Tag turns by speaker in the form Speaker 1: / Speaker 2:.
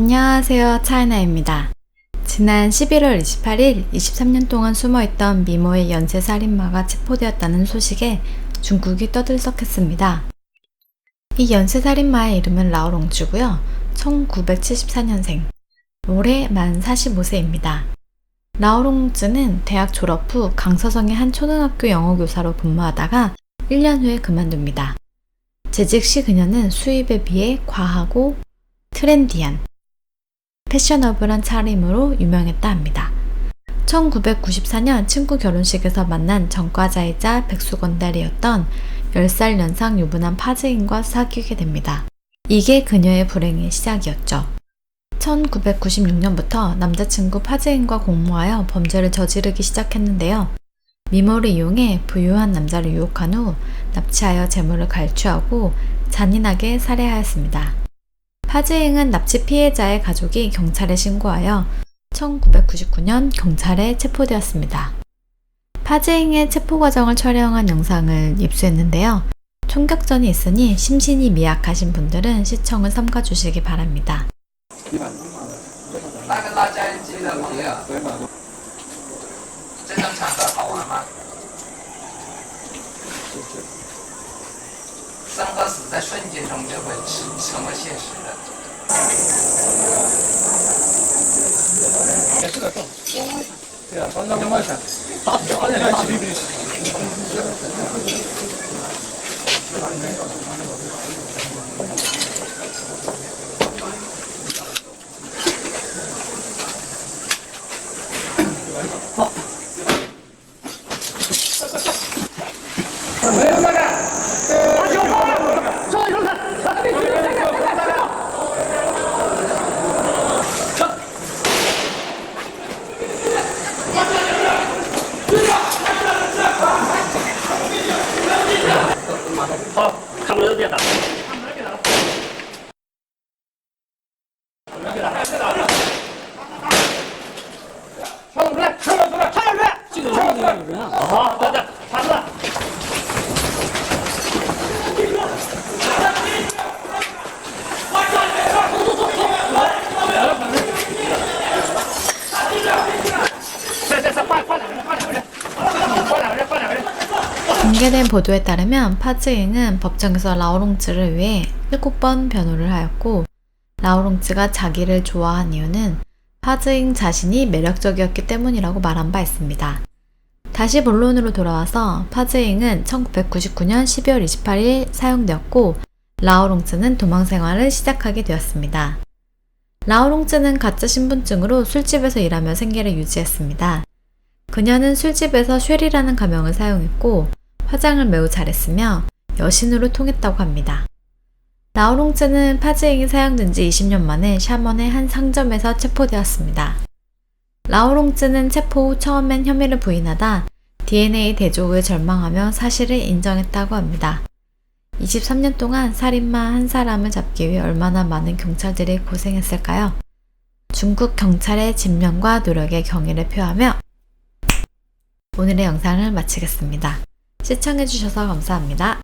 Speaker 1: 안녕하세요. 차이나입니다. 지난 11월 28일 23년 동안 숨어있던 미모의 연쇄 살인마가 체포되었다는 소식에 중국이 떠들썩했습니다. 이 연쇄 살인마의 이름은 라오롱주고요. 1974년생. 올해 만 45세입니다. 라오롱즈는 대학 졸업 후 강서성의 한 초등학교 영어 교사로 근무하다가 1년 후에 그만둡니다. 재직 시 그녀는 수입에 비해 과하고 트렌디한 패셔너블한 차림으로 유명했다 합니다. 1994년 친구 결혼식에서 만난 전과자이자 백수건달이었던 10살 연상 유부남 파즈인과 사귀게 됩니다. 이게 그녀의 불행의 시작이었죠. 1996년부터 남자친구 파즈인과 공모하여 범죄를 저지르기 시작했는데요. 미모를 이용해 부유한 남자를 유혹한 후 납치하여 재물을 갈취하고 잔인하게 살해하였습니다. 파즈잉은 납치 피해자의 가족이 경찰에 신고하여 1999년 경찰에 체포되었습니다. 파즈잉의 체포 과정을 촬영한 영상을 입수했는데요. 총격전이 있으니 심신이 미약하신 분들은 시청을 삼가 주시기 바랍니다.
Speaker 2: 那个大家记得
Speaker 1: 공개된 보도에 따르면 파즈잉은 법정에서 라오롱즈를 위해 7번 변호를 하였고 라오롱즈가 자기를 좋아한 이유는 파즈잉 자신이 매력적이었기 때문이라고 말한 바 있습니다. 다시 본론으로 돌아와서 파즈잉은 1999년 12월 28일 사용되었고 라오롱즈는 도망 생활을 시작하게 되었습니다. 라오롱즈는 가짜 신분증으로 술집에서 일하며 생계를 유지했습니다. 그녀는 술집에서 쉘이라는 가명을 사용했고 화장을 매우 잘했으며 여신으로 통했다고 합니다. 라오롱즈는 파즈잉이 사용된 지 20년 만에 샤먼의 한 상점에서 체포되었습니다. 라오롱즈는 체포 후 처음엔 혐의를 부인하다 DNA 대조에 절망하며 사실을 인정했다고 합니다. 23년 동안 살인마 한 사람을 잡기 위해 얼마나 많은 경찰들이 고생했을까요? 중국 경찰의 집념과 노력에 경의를 표하며 오늘의 영상을 마치겠습니다. 시청해주셔서 감사합니다.